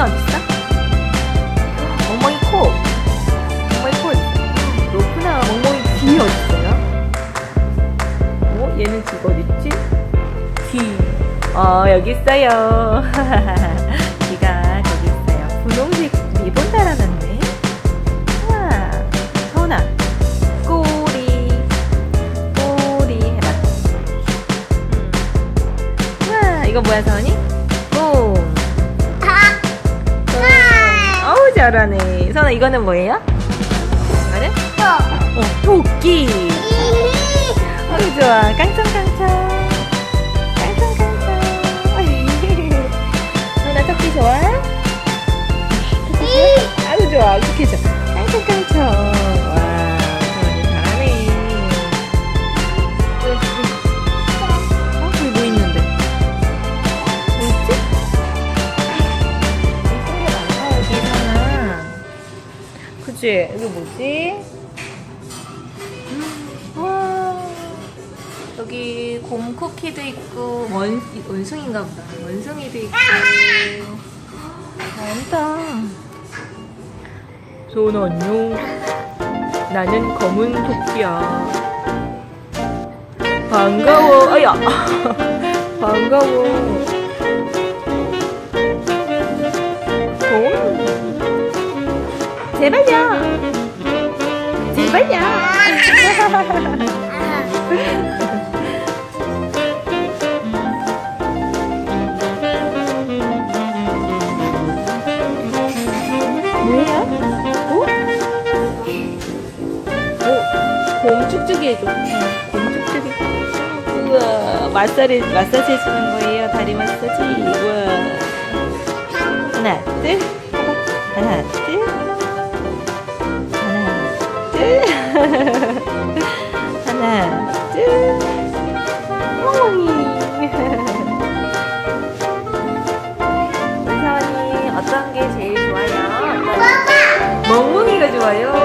코는 어딨어? 멍멍이 코. 멍멍이 코. 그렇구나. 멍멍이 귀 어딨어요? 어? 얘는 귀가 어딨지? 귀. 어, 여기 있어요. 귀가 저기 있어요. 분홍색 리본 달아놨네. 우와. 선아. 꼬리. 꼬리 해봐. 음. 우와. 이거 뭐야, 선이? 잘하네. 서은아, 이거는 뭐예요? 이거는? 어, 토끼. 어우, 좋아. 깡총깡총. 깡총깡총. 서은아, 토끼 좋아? 아주 좋아. 토끼 좋아. 깡총깡총. 그치? 여기 뭐지? 음, 와. 여기 곰 쿠키도 있고, 원, 원숭이인가 보다. 원숭이도 있고. 많다. 소은 안녕. 나는 검은 토끼야. 반가워. 아야. 반가워. 제발요. 제발요. 어? 어? 곰 쭉쭉이 해줘. 곰 쭉쭉이. 우와, 마사지, 마사지 해주는 거예요. 다리 마사지. 우와. 하나, 둘. 하나, 둘. 하나, 둘. 하나, 둘. 멍멍이. 우리 사원이 어떤 게 제일 좋아요? 멍멍이가 좋아요.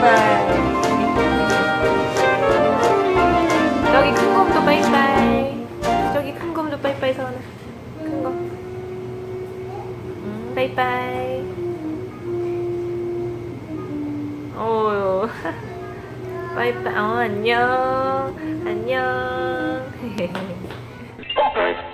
빠이빠이. 저기 큰 곰도 빠이빠이. 저기 큰 곰도 빠이빠이 서원아. 큰 곰. 음, 빠이빠이. 오, 빠이빠이. 어, 안녕. 안녕.